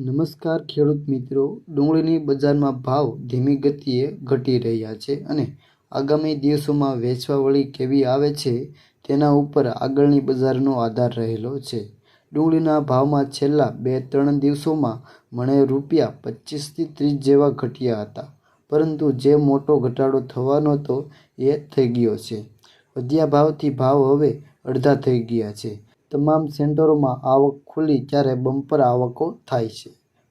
નમસ્કાર ખેડૂત મિત્રો. ડુંગળીની બજારમાં ભાવ ધીમી ગતિએ ઘટી રહ્યા છે અને આગામી દિવસોમાં વેચવાવળી કેવી આવે છે તેના ઉપર આગળની બજારનો આધાર રહેલો છે. ડુંગળીના ભાવમાં છેલ્લા બે ત્રણ દિવસોમાં મણે રૂપિયા પચીસથી ત્રીસ જેવા ઘટ્યા હતા. પરંતુ જે મોટો ઘટાડો થવાનો હતો એ થઈ ગયો છે. વધ્યા ભાવથી ભાવ હવે અડધા થઈ ગયા છે. તમામ સેન્ટરોમાં આવક ખુલી ત્યારે બમ્પર આવકો થાય છે.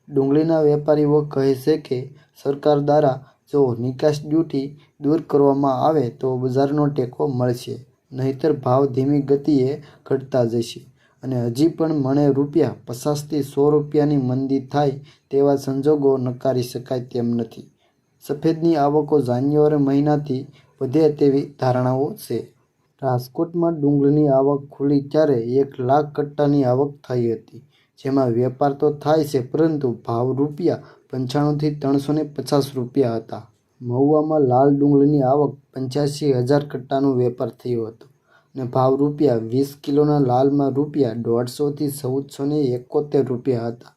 ડુંગળીના વેપારીઓ કહે છે કે, સરકાર દ્વારા જો નિકાસ ડ્યુટી દૂર કરવામાં આવે તો બજારનો ટેકો મળશે, નહીંતર ભાવ ધીમી ગતિએ ઘટતા જશે. અને હજી પણ મણે રૂપિયા પચાસથી સો રૂપિયાની મંદી થાય તેવા સંજોગો નકારી શકાય તેમ નથી. સફેદની આવકો જાન્યુઆરી મહિનાથી વધે તેવી ધારણાઓ છે. રાજકોટમાં ડુંગળીની આવક ખુલી ત્યારે એક લાખ કટ્ટાની આવક થઈ હતી, જેમાં વેપાર તો થાય છે, પરંતુ ભાવ રૂપિયા પંચાણુંથી ત્રણસો ને પચાસ રૂપિયા હતા. મહુવામાં લાલ ડુંગળીની આવક પંચ્યાસી હજાર કટ્ટાનો વેપાર થયો હતો અને ભાવ રૂપિયા વીસ કિલોના લાલમાં રૂપિયા દોઢસોથી ચૌદસો ને એકોતેર રૂપિયા હતા.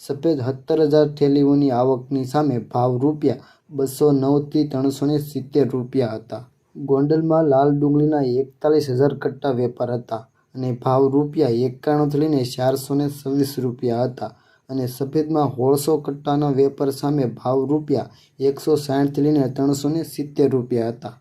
સફેદ સત્તર હજાર થેલીઓની આવકની સામે ભાવ રૂપિયા બસો નવથી ત્રણસો ને સિત્તેર રૂપિયા હતા. ગોંડલમાં લાલ ડુંગળીના એકતાલીસ હજાર કટ્ટા વેપાર હતા અને ભાવ રૂપિયા એકાણુંથી લઈને ચારસો ને છવ્વીસ રૂપિયા હતા અને સફેદમાં હોળસો કટ્ટાના વેપાર સામે ભાવ રૂપિયા એકસો સાઠથી લઈને ત્રણસો સિત્તેર રૂપિયા હતા.